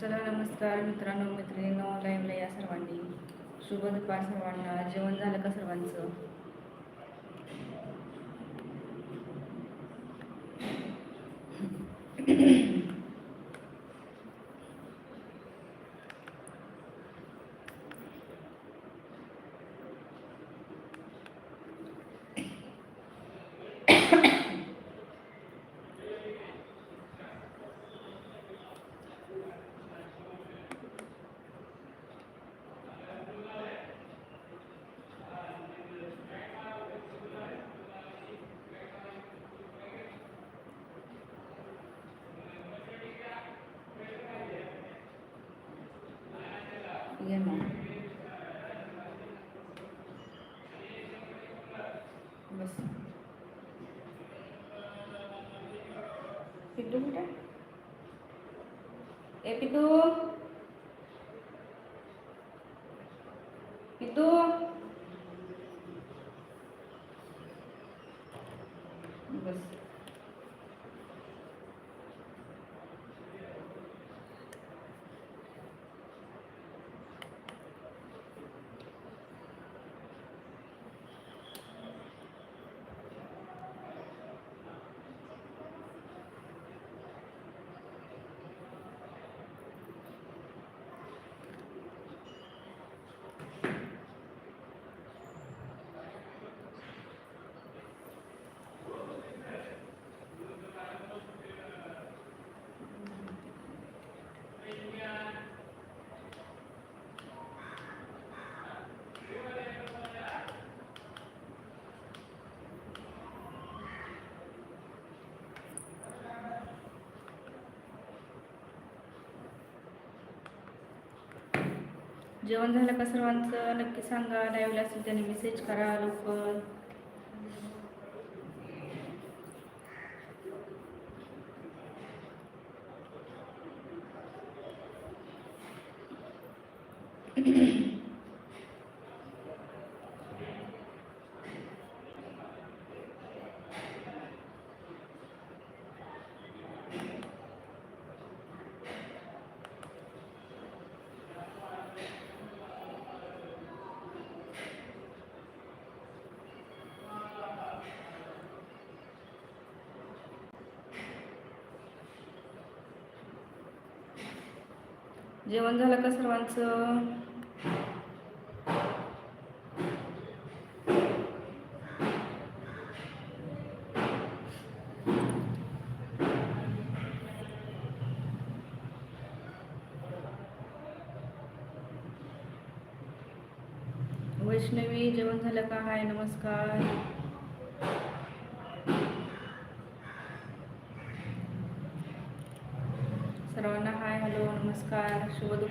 चला नमस्कार मित्रांनो मैत्रिणींनो लाईव्हला या सर्वांनी. शुभ दुपार सर्वांना. जेवण झालं का सर्वांचं? बस पिद्धू कुठे ए पिद्धू पिद्धू बस जेवण झालं का सर्वांचं? नक्की सांगा. लाईव्हला असेल त्याने मेसेज करा लवकर. जेवण झालं का सर्वांचं? वैष्णवी जेवण झालं का? हाय नमस्कार सर्वांना हाय हॅलो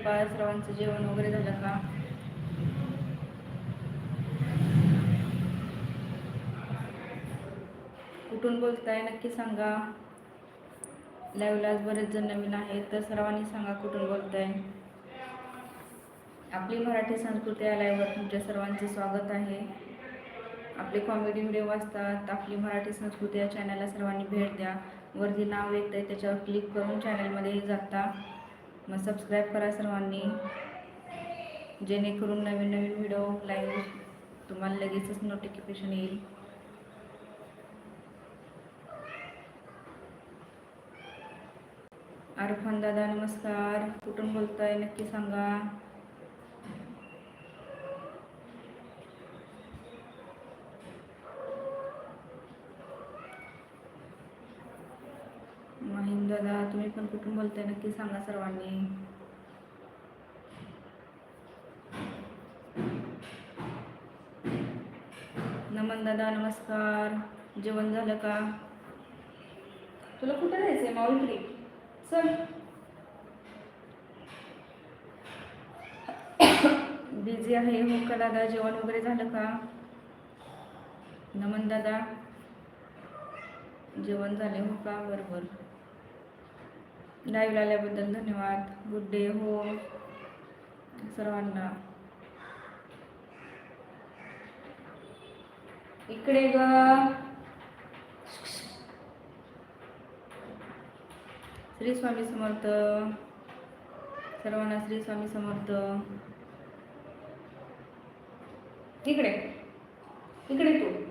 नमस्कार दुपार सर्वांचं जेवण वगैरे झालं का? कुठून बोलताय? नक्की सांगा. लाईव्हला आज बरेच जण नवीन आहेत तर सर्वांनी सांगा कुठून बोलताय. आपली मराठी संस्कृती या लाईव्हवर तुमच्या सर्वांचे स्वागत आहे. आपले कॉमेडी व्हिडिओ वाचतात आपली मराठी संस्कृती या चॅनलला सर्वांनी भेट द्या. वरती नाव येत आहे त्याच्यावर क्लिक करून चॅनलमध्ये जाता. मग सबस्क्राईब करा सर्वांनी. जेणेकरून नवीन नवीन व्हिडिओ लाईव्ह तुम्हाला लगेचच नोटिफिकेशन येईल. अरफान दादा नमस्कार. कुठून बोलताय? नक्की सांगा. दादा तुम्ही पण कुठून बोलताय नक्की सांगा सर्वांनी. नमन दादा नमस्कार. जेवण झालं का? तुला कुठं जायचंय माऊलीकडे चल. बिझी आहे हो का दादा? जेवण वगैरे झालं का? नमन दादा. जेवण झाले हो का? बरोबर लाईव्ह आल्याबद्दल धन्यवाद. गुड डे हो. सर्वांना. इकडे ग. श्री स्वामी समर्थ. सर्वांना श्री स्वामी समर्थ. इकडे. इकडे तू.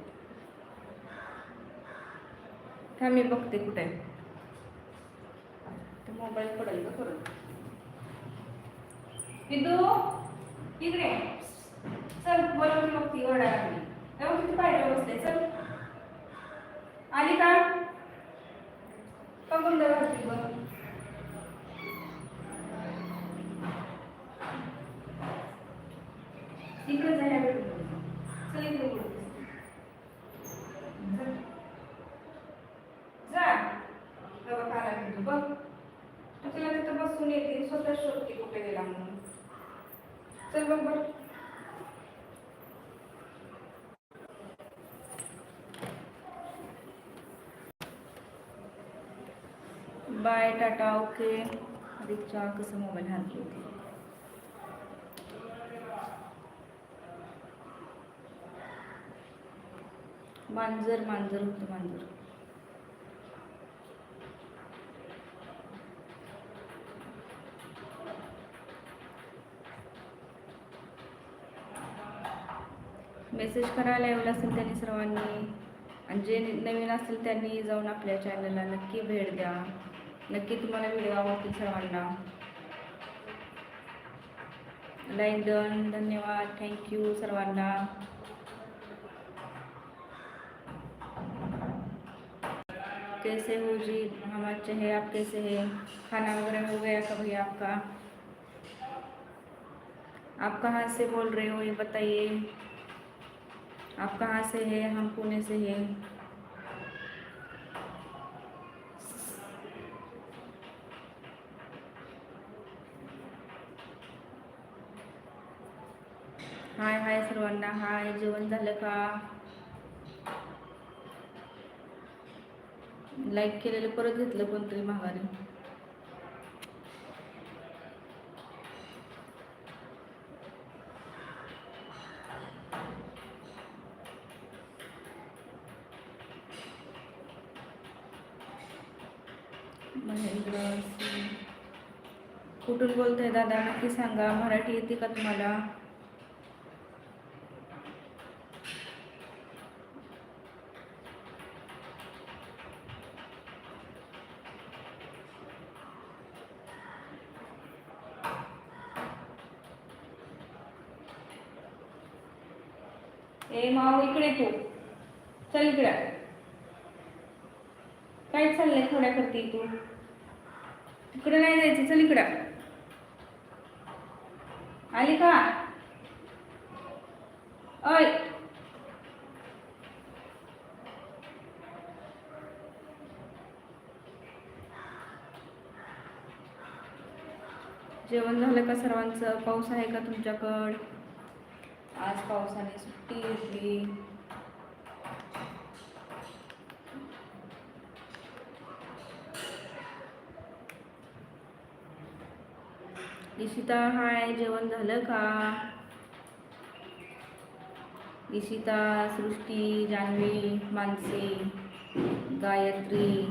मी बघते कुठे. आहे मोबाईल पडेल का परत विदू इकडे. चल बर मग ती घड्याळ लागली. तेव्हा किती पाहिजे बसते चल. आली का? बघून दे बघ इकडे जायला भेटू चल इकडे बोलू. चल. जा तेव्हा खायला भेटू बघ तू तिला तिथं बसून येते स्वतः शोधते कुठे गेला म्हणून चल बघ बघ बाय टाटा ओके. दीक्षा कसं मोबाईल हातले होते? मांजर मांजर होतं मांजर. मेसेज करायला यावं असेल त्यांनी सर्वांनी. आणि जे नवीन असेल त्यांनी जाऊन आपल्या चॅनलला नक्की भेट द्या. नक्की तुम्हाला व्हिडिओ आवडतील सर्वांना लाईक डन धन्यवाद. थँक्यू सर्वांना. कैसे हो जी? हम अच्छे हैं आप कैसे हैं? खाना वगैरह हो गया का भैया आपका? आप कहाँ से बोल रहे हो? ये बताइए। आप कहाँ से हैं? हम पुणे से हैं। हाय जेवण झालं का? लाईक केलेलं परत घेतलं कोणतरी माघारी. कुठून बोलतोय दादा? नक्की सांगा. मराठी येते का तुम्हाला? ए माऊ इकडे तू. चल इकडे. काय चाललंय थोड्या करते तू इकडे नाही जायचं चल इकडं. आली का? अय जेवण झालं का सर्वांचं? पाऊस आहे का तुमच्याकड? आज पावसाने सुट्टी घेतली. इशिता हाय जेवण झालं का? इशिता सृष्टी जान्हवी मानसी गायत्री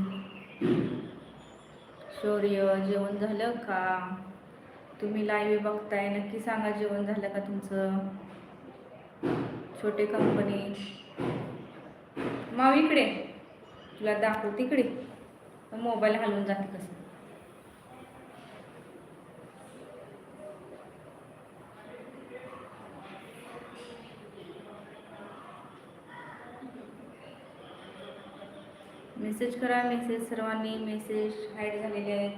शौर्य जेवण झालं का? तुम्ही लाईव्ह बघताय नक्की सांगा जेवण झालं का तुमचं? छोटे कंपनी माव इकडे. तुला दाखव तिकडे. मोबाईल हलवून जाते कसं. मेसेज करा मेसेज सर्वांनी. मेसेज हॅड झालेले आहेत.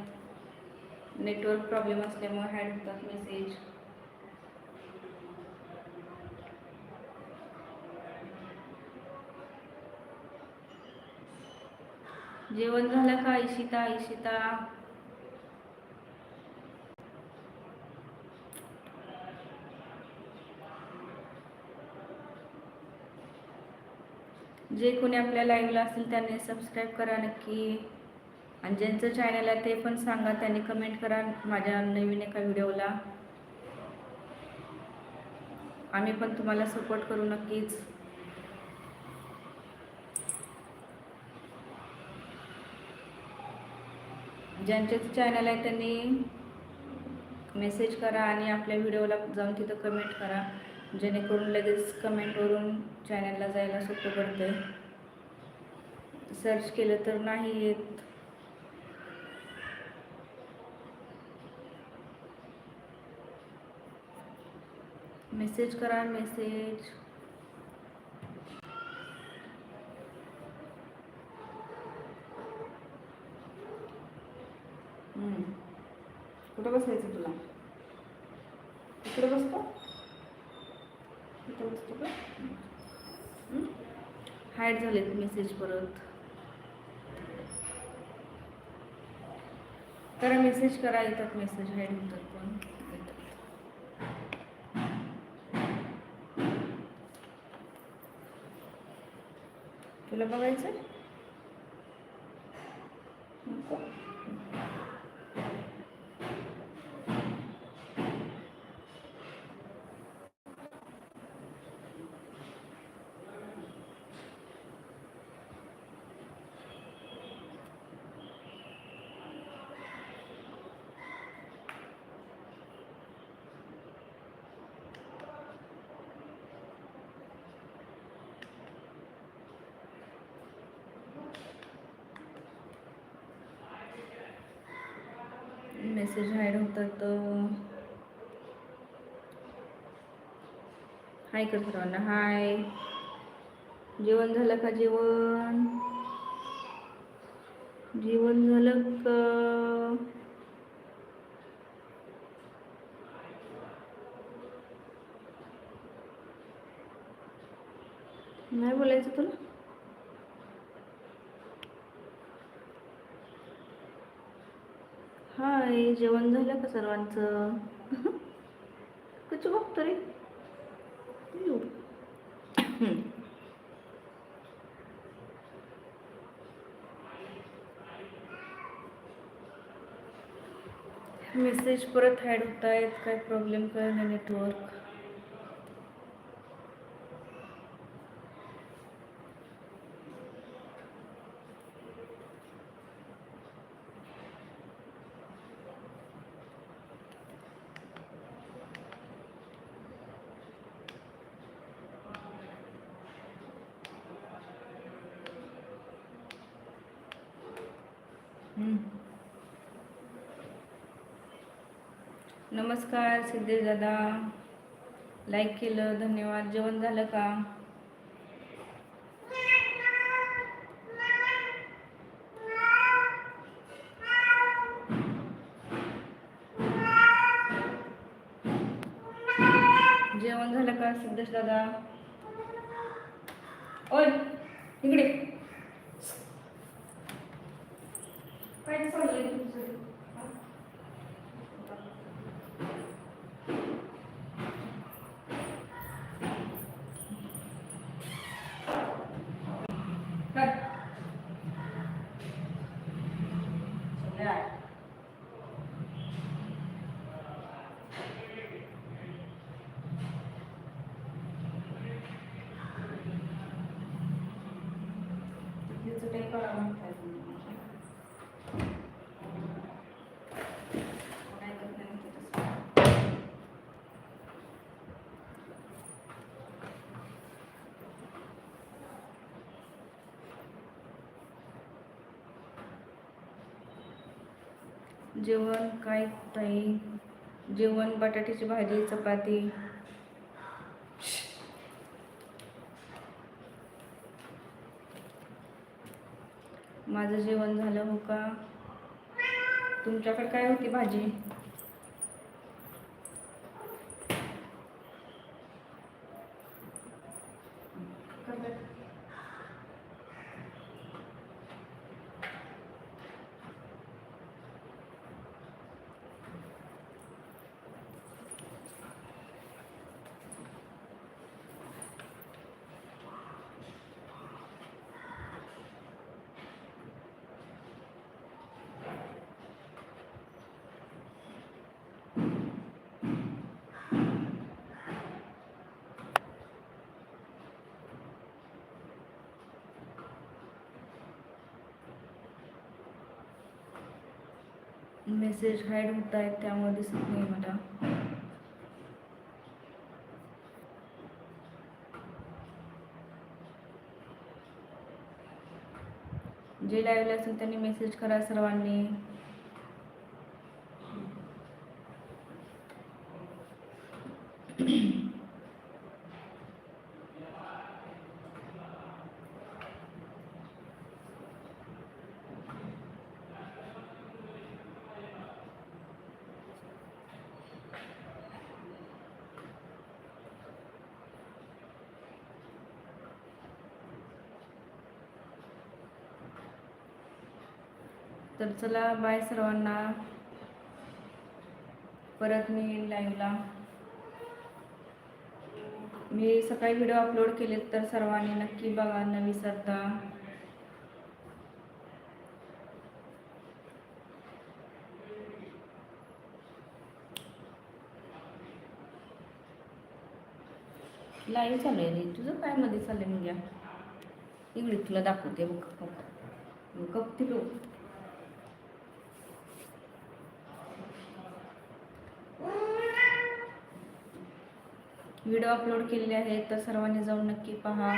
नेटवर्क प्रॉब्लेम असल्यामुळे हॅड होतात मेसेज जेवण झालं का इशिता इशिता? जे कोणी आपल्या लाईव्हला असतील त्यांनी सबस्क्राईब करा नक्की. आणि ज्यांचं चॅनल आहे ते पण सांगा त्यांनी कमेंट करा माझ्या नवीन एका व्हिडिओला आम्ही पण तुम्हाला सपोर्ट करू नक्कीच. ज्यांचे चॅनल आहे त्यांनी मेसेज करा आणि आपल्या व्हिडिओला जाऊन तिथं कमेंट करा. जेणेकरून लगेच कमेंटवरून चॅनलला जायला सोपं पडतं सर्च केलं तर नाही येत. मेसेज करा मेसेज हम्म. कुठं बसायचं तुला इकडे बसतो इथं बसतो का हाईड झालेत परत. करा मेसेज करा येतात मेसेज हाईड होतात पण. येतात तुला बघायचं नको मेसेज हाईड होतात हाय कर सर्वांना हाय. जेवण झालं का जेवण? जेवण झालं का? नाही बोलायचं तुला? हाय जेवण झालं का सर्वांचं? कच बघतो रे मेसेज परत हॅड होत आहेत काय प्रॉब्लेम काय नाही नेटवर्क. नमस्कार सिद्धेश दादा. लाईक केलं धन्यवाद. जेवण झालं का? जेवण झालं का सिद्धेश दादा ओय इकडे काय चाललंय तुमचं कर. चला. तिचं काही कळलं म्हणताय तुम्ही. काय करताय म्हणते तसं. जेवण काय ताई जेवण बटाट्याची भाजी चपाती. माझं जेवण झालं हो का? तुमच्याकडे काय होती भाजी? मेसेज हाईड होत आहेत त्यामुळे दिसत नाही मला. जे लाईव्हला असेल त्यांनी मेसेज करा सर्वांनी. तर चला बाय सर्वांना परत मी लाईव्हला मी सकाळी व्हिडिओ अपलोड केलेत तर सर्वांनी नक्की बघा न विसरता लाईव्ह चालू आहे रे तुझं काय मध्ये चाललंय म्हणजे इकडे तुला दाखवते मग कप कप तिकडं व्हिडिओ अपलोड केलेले आहेत तर सर्वांनी जाऊन नक्की पहा.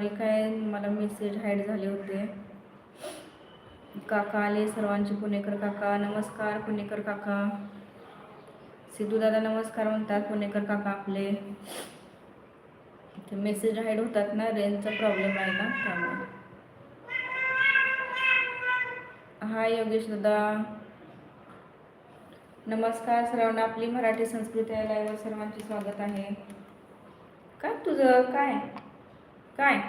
सॉरी काय मला मेसेज हाईड झाले होते. काका आले सर्वांचे पुणेकर काका नमस्कार पुणेकर काका. सिद्धू दादा नमस्कार म्हणतात पुणेकर काका आपले. ते मेसेज हाईड होतात ना रेंजचा प्रॉब्लेम आहे ना त्यामुळे. हाय योगेश दादा. नमस्कार सर्वांना आपली मराठी संस्कृती आहे लाईव्हवर सर्वांचे स्वागत आहे. काय तुझं काय? काय?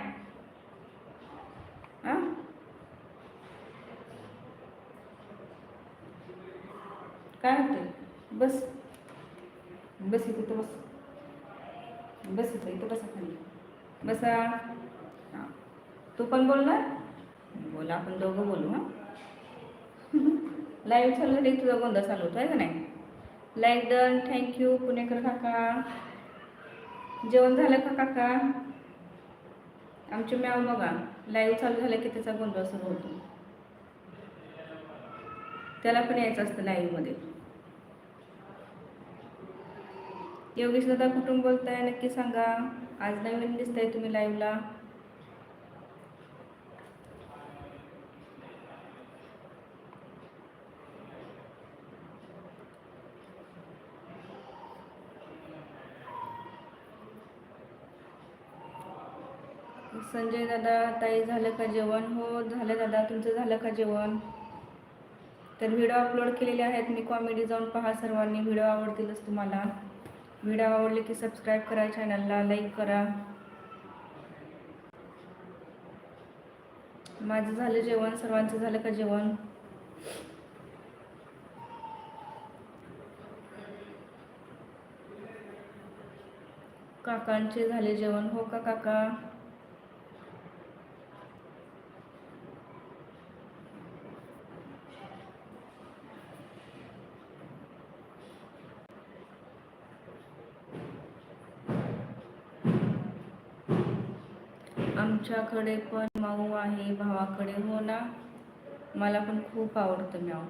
काय होते बस. बस इथे तर बस. बस इथं इथं बसा खाली. बसा. हां. तू पण बोलणार? बोला आपण दोघं बोलू हां? लाईव्ह चालू झाली तुझा गोंधळ चालू होतो आहे का नाही? लाईक डन थँक्यू पुणेकर काका. जेवण झालं का काका? आमची मॅव बघा लाईव्ह चालू झालं की त्याचा गोंधळ सुरू होतो. त्याला पण यायचं असतं लाईव्हमध्ये योगेश दादा कुठून बोलताय? नक्की सांगा. आज नवीन दिसतंय तुम्ही लाईव्हला संजय दादा ताई झालं का जेवण? हो झालं दादा. तुमचं झालं का जेवण? तर व्हिडिओ अपलोड केलेले आहेत. मी कॉमेडी जाऊन पहा सर्वांनी. व्हिडिओ आवडतीलच तुम्हाला. व्हिडिओ आवडले की सबस्क्राईब करा चॅनलला लाईक करा. माझं झालं जेवण. सर्वांचं झालं का जेवण? काकांचे झाले जेवण. हो का काका? आमच्याकडे पण माऊ आहे भावाकडे हो ना? मला पण खूप आवडतं म्याऊ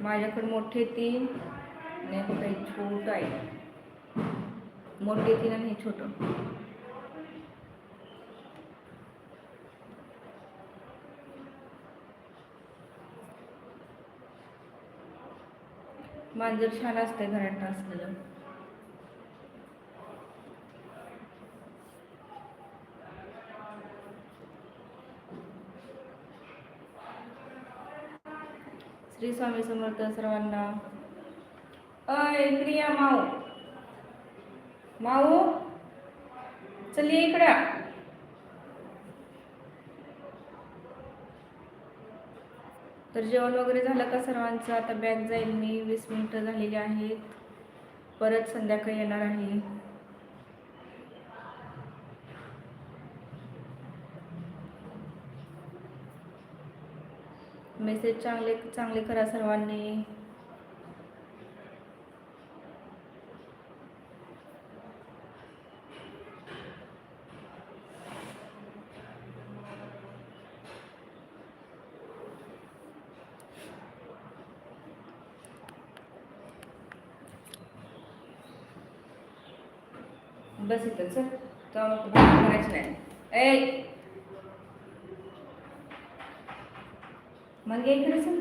माझ्याकडे मोठे तीन आणि काही छोट आहे. मोठे तीन आणि छोटं. मांजर छान असते घरात असलेलं. श्री स्वामी समर्थ सर्वांना. अय इकडे माऊ. माऊ चल ये इकडं. तर जेवण वगैरे झालं का सर्वांचं? आता बॅग जाईल मी वीस मिनटं झालेली आहेत. परत संध्याकाळी येणार आहे. मेसेज चांगले चांगले करा सर्वांनी. बस इथं चल. तेव्हा करायचं नाही. ए! मग ये इकडे चल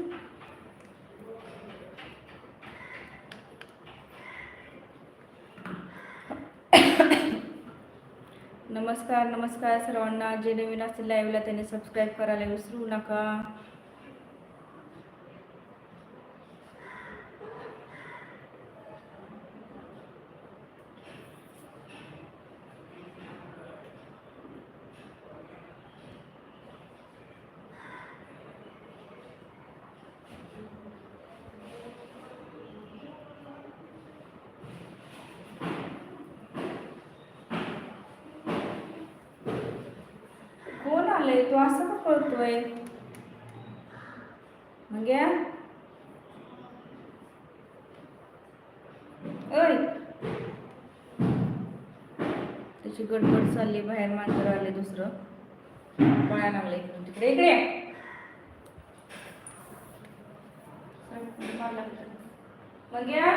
नमस्कार नमस्कार सर्वांना जे नवीन असतील लाईव्हला त्यांनी सबस्क्राईब करायला विसरू नका कोण आलंय तू असं का पळतोय मग या. त्याची गडबड चालली बाहेर मांजर आले दुसरं. पळायला लागलं इकडून तिकडे. इकडे मग या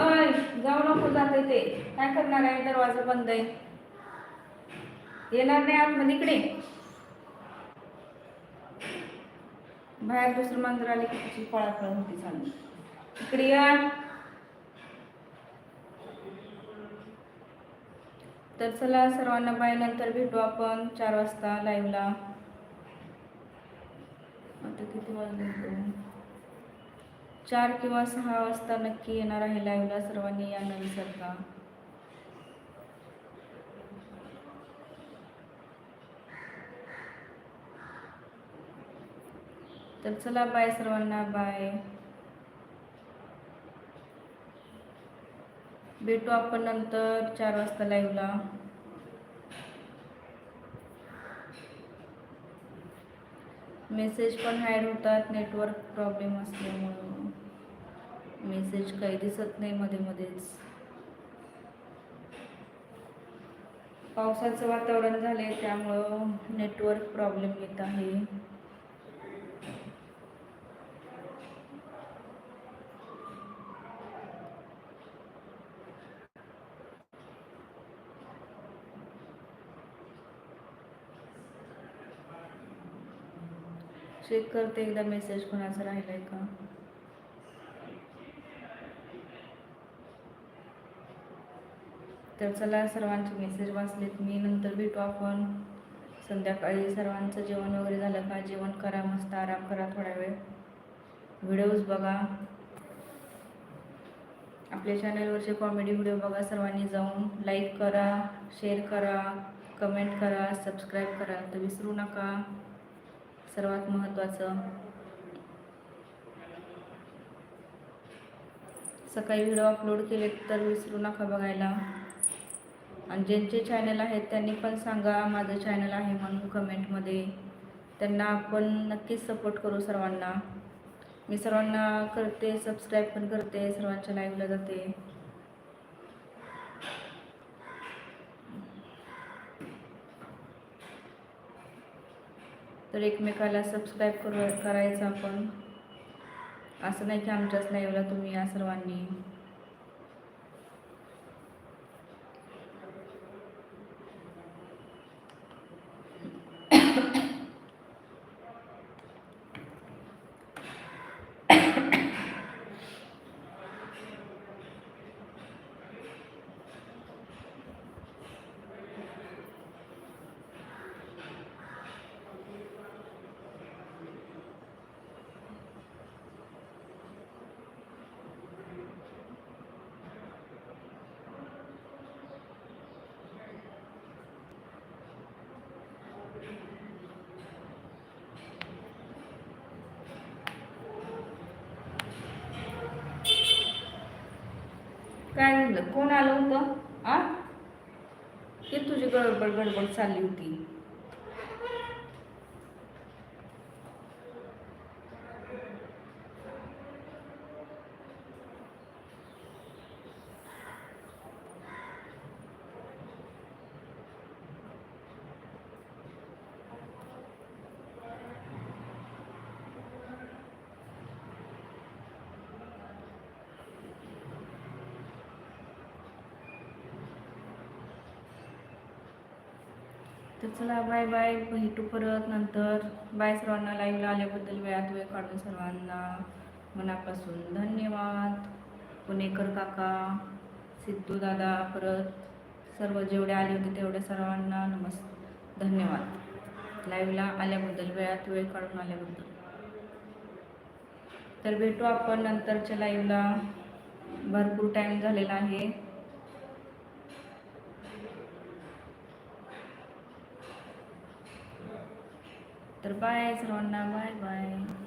अय जाऊ दे. ते काय करणार आहे? दरवाजा बंद आहे. येणार नाही आतमध्ये. इकडे. बाहेर दुसरं मांजर आले की पळापळ होती चालली इकडे या. तर चला सर्वांना बाय. नंतर भेटू आपण चार वाजता लाईव्हला आता किती वाजले? चार किंवा सहा वाजता नक्की येणार आहे लाईव्हला सर्वांनी या न विसरता तर चला बाय सर्वांना बाय भेटू आपण नंतर चार वाजता लाईव्हला मेसेज पण हॅड होतात नेटवर्क प्रॉब्लेम असल्यामुळं. मेसेज काही दिसत नाही मध्ये मध्येच. पावसाचं वातावरण झाले त्यामुळं नेटवर्क प्रॉब्लेम येत आहे. चेक करते एकदा मेसेज कोणाचा राहिलाय का? तर चला सर्वांचे मेसेज वाचलेत. मी नंतर भेटू आपण. संध्याकाळी सर्वांचं जेवण वगैरे झालं का? जेवण करा मस्त आराम करा थोडा वेळ. व्हिडिओज बघा. आपल्या चॅनलवरचे कॉमेडी व्हिडिओ बघा सर्वांनी जाऊन. लाईक करा शेअर करा कमेंट करा सबस्क्राईब करा. तर विसरू नका. सर्वात महत्त्वाचं सकाळी व्हिडिओ अपलोड केले तर विसरू नका बघायला. आणि ज्यांचे चॅनल आहेत त्यांनी पण सांगा माझं चॅनल आहे म्हणून कमेंटमध्ये त्यांना आपण नक्कीच सपोर्ट करू सर्वांना. मी सर्वांना करते सबस्क्राईब पण करते सर्वांच्या लाईव्हला जाते. तर एकमेकाला सबस्क्राईब करू करायचं आपण. असं नाही की आमच्याच लाईव्हला तुम्ही या सर्वांनी. काय झालं कोण आलं होतं? आ? ते तुझी गडबड गडबड चालली होती. तर चला बाय बाय भेटू परत नंतर. बाय सर्वांना लाईव्हला आल्याबद्दल वेळात वेळ काढून सर्वांना मनापासून धन्यवाद. पुणेकर काका सिद्धू दादा परत सर्व जेवढे आले होते तेवढे सर्वांना नमस् धन्यवाद. लाईव्हला आल्याबद्दल वेळात वेळ काढून आल्याबद्दल. तर भेटू आपण नंतरच्या लाईव्हला भरपूर टाईम झालेला आहे. तर बाय सर्वांना बाय बाय.